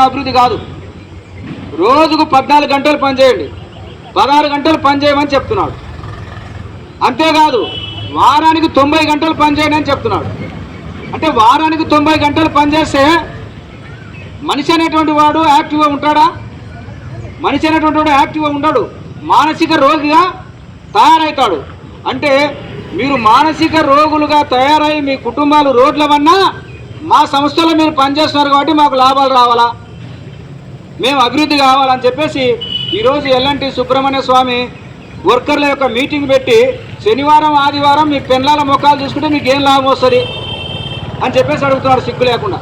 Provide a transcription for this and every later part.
అభివృద్ధి కాదు. రోజుకు పద్నాలుగు గంటలు పనిచేయండి. పదహారు గంటలు పనిచేయమని చెప్తున్నాడు. అంతేకాదు వారానికి తొంభై గంటలు పనిచేయండి అని చెప్తున్నాడు. అంటే వారానికి తొంభై గంటలు పనిచేస్తే మనిషి అనేటువంటి వాడు యాక్టివ్గా ఉంటాడా? మనిషి అనేటువంటి వాడు యాక్టివ్గా ఉండడు. మానసిక రోగిగా తయారవుతాడు అంటే మీరు మానసిక రోగులుగా తయారై మీ కుటుంబాలు రోడ్ల వన్నా మా సంస్థలో మీరు పనిచేస్తున్నారు కాబట్టి మాకు లాభాలు రావాలా? మేము అభివృద్ధి కావాలని చెప్పేసి ఈరోజు ఎల్లంటి సుబ్రహ్మణ్య స్వామి వర్కర్ల యొక్క మీటింగ్ పెట్టి శనివారం ఆదివారం మీ పెన్లాల మొక్కలు చూసుకుంటే మీకు ఏం లాభం వస్తుంది అని చెప్పేసి అడుగుతున్నాడు సిగ్గు లేకుండా.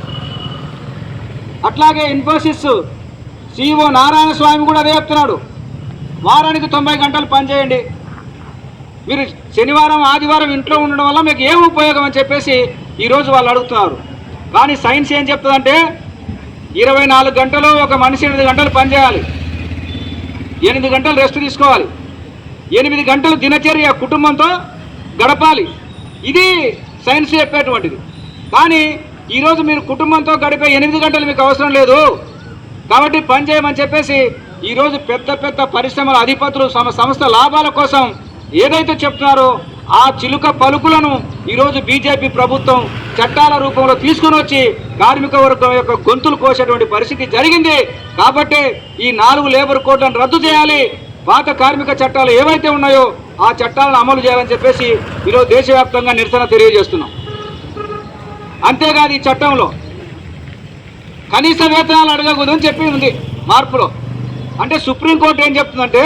అట్లాగే ఇన్ఫోసిస్ సిఇఓ నారాయణ స్వామి కూడా అదే చెప్తున్నాడు. వారానికి తొంభై గంటలు పనిచేయండి మీరు శనివారం ఆదివారం ఇంట్లో ఉండడం వల్ల మీకు ఏం ఉపయోగం అని చెప్పేసి ఈరోజు వాళ్ళు అడుగుతున్నారు. కానీ సైన్స్ ఏం చెప్తుందంటే ఇరవై నాలుగు గంటలు ఒక మనిషి ఎనిమిది గంటలు పనిచేయాలి. ఎనిమిది గంటలు రెస్ట్ తీసుకోవాలి. ఎనిమిది గంటలు దినచర్య కుటుంబంతో గడపాలి. ఇది సైన్స్ చెప్పేటువంటిది. కానీ ఈరోజు మీరు కుటుంబంతో గడిపే ఎనిమిది గంటలు మీకు అవసరం లేదు. కాబట్టి పని చేయమని చెప్పేసి ఈరోజు పెద్ద పెద్ద పరిశ్రమల అధిపతులు సమ సంస్థ లాభాల కోసం ఏదైతే చెప్తున్నారో ఆ చిలుక పలుకులను ఈరోజు బీజేపీ ప్రభుత్వం చట్టాల రూపంలో తీసుకుని వచ్చి కార్మిక వర్గం యొక్క గొంతులు కోసేటువంటి పరిస్థితి జరిగింది. కాబట్టి ఈ నాలుగు లేబర్ కోడ్లను రద్దు చేయాలి. పాత కార్మిక చట్టాలు ఏవైతే ఉన్నాయో ఆ చట్టాలను అమలు చేయాలని చెప్పేసి ఈరోజు దేశవ్యాప్తంగా నిరసన తెలియజేస్తున్నాం. అంతేకాదు ఈ చట్టంలో కనీస వేతనాలు అడగకూడదని చెప్పి ఉంది మార్పులో. అంటే సుప్రీంకోర్టు ఏం చెప్తుందంటే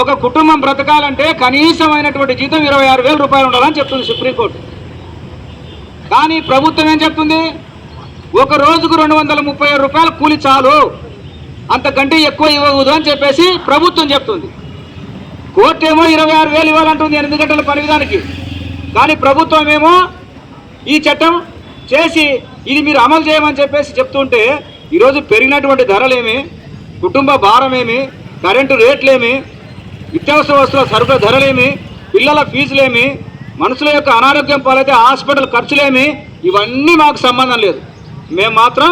ఒక కుటుంబం బ్రతకాలంటే కనీసమైనటువంటి జీతం ఇరవై ఆరు వేల రూపాయలు ఉండాలని చెప్తుంది సుప్రీంకోర్టు. కానీ ప్రభుత్వం ఏం చెప్తుంది? ఒక రోజుకు రెండు వందల ముప్పై ఆరు రూపాయల కూలి చాలు. అంతకంటే ఎక్కువ ఇవ్వకూడదు అని చెప్పేసి ప్రభుత్వం చెప్తుంది. కోర్టు ఏమో ఇరవై ఆరు వేలు ఇవ్వాలంటుంది ఎనిమిది గంటల పని విధానికి కానీ ప్రభుత్వం ఏమో ఈ చట్టం చేసి ఇది మీరు అమలు చేయమని చెప్పేసి చెప్తుంటే ఈరోజు పెరిగినటువంటి ధరలేమి కుటుంబ భారమేమి కరెంటు రేట్లేమి నిత్యావసర వస్తువుల సరుకుల ధరలేమి పిల్లల ఫీజులేమి మనుషుల యొక్క అనారోగ్యం పాలైతే హాస్పిటల్ ఖర్చులేమి ఇవన్నీ మాకు సంబంధం లేదు. మేము మాత్రం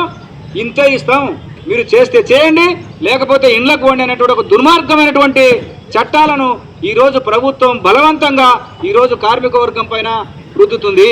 ఇంతే ఇస్తాం. మీరు చేస్తే చేయండి లేకపోతే ఇండ్లకు వండి అనేటువంటి ఒక దుర్మార్గమైనటువంటి చట్టాలను ఈరోజు ప్రభుత్వం బలవంతంగా ఈరోజు కార్మిక వర్గం పైన రుద్దుతుంది.